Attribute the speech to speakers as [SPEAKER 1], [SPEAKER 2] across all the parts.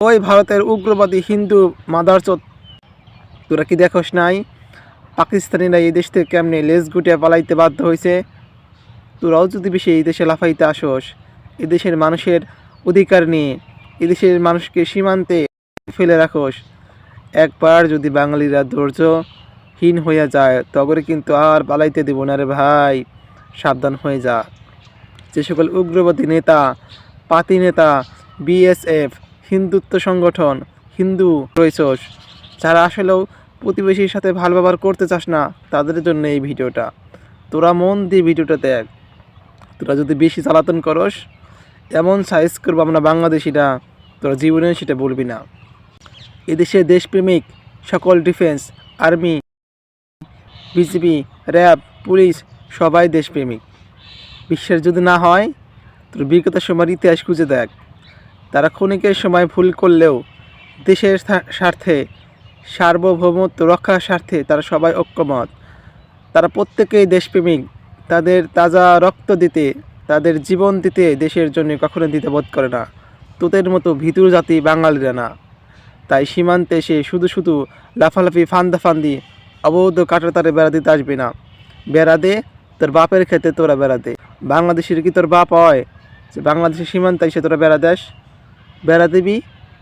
[SPEAKER 1] ওই ভারতের উগ্রবাদী হিন্দু মাদারচোদ তোরা কি দেখোস নাই? পাকিস্তানিরা এই দেশ থেকে কেমনে লেজ গুটিয়ে পালাইতে বাধ্য হয়েছে তোরাও যদি বেশি এই দেশে লাফাইতে আসোস এদেশের মানুষের অধিকার নিয়ে এদেশের মানুষকে সীমান্তে ফেলে রাখোস। একবার যদি বাঙালিরা ধৈর্যহীন হইয়া যায়, তবে কিন্তু আর পালাইতে দেব না রে ভাই। সাবধান হয়ে যা। যে সকল উগ্রবাদী নেতা, পাতি নেতা বিএসএফ হিন্দুত্ব সংগঠন, হিন্দু রয়েছস যারা আসলেও প্রতিবেশীর সাথে ভালো ব্যবহার করতে চাস না, তাদের জন্য এই ভিডিওটা। তোরা মন দিয়ে ভিডিওটা দেখ। তোরা যদি বেশি জ্বালাতন করস, এমন সাইজ করব আমরা বাংলাদেশিরা, তোরা জীবনে সেটা বলবি না। এদেশে দেশপ্রেমিক, সকল defence army BGB RAB police সবাই দেশপ্রেমিক। বিশ্বাস যদি না হয়, তোর বিগত সময়ের ইতিহাস খুঁজে দেখ। তারা ক্ষণিকের সময় ভুল করলেও দেশের স্বার্থে, সার্বভৌমত্ব রক্ষার স্বার্থে তারা সবাই ঐক্যমত। তারা প্রত্যেকেই দেশপ্রেমিক। তাদের তাজা রক্ত দিতে, তাদের জীবন দিতে দেশের জন্য কখনো দিতে বোধ করে না। তোদের মতো ভিতুর জাতি বাঙালিরা না। তাই সীমান্তে এসে শুধু শুধু লাফালাফি, ফান্দা ফান্দাফান্দি অবৈধ কাটাতারে বেড়া দিতে আসবে না। বেড়া দে, তোর বাপের ক্ষেত্রে তোরা বেড়া দে। বাংলাদেশের কি তোর বাপ হয়? যে বাংলাদেশের সীমান্তে এসে তোরা বেড়া দেস? বেড়া দিবি,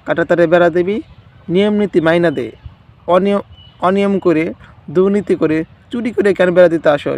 [SPEAKER 1] কাটাতারে বেড়া দিবি, নিয়ম নীতি মাইনা দে, অনিয়ম অনিয়ম করে, দুর্নীতি করে, চুরি করে কেন বেড়া দিতে আসো?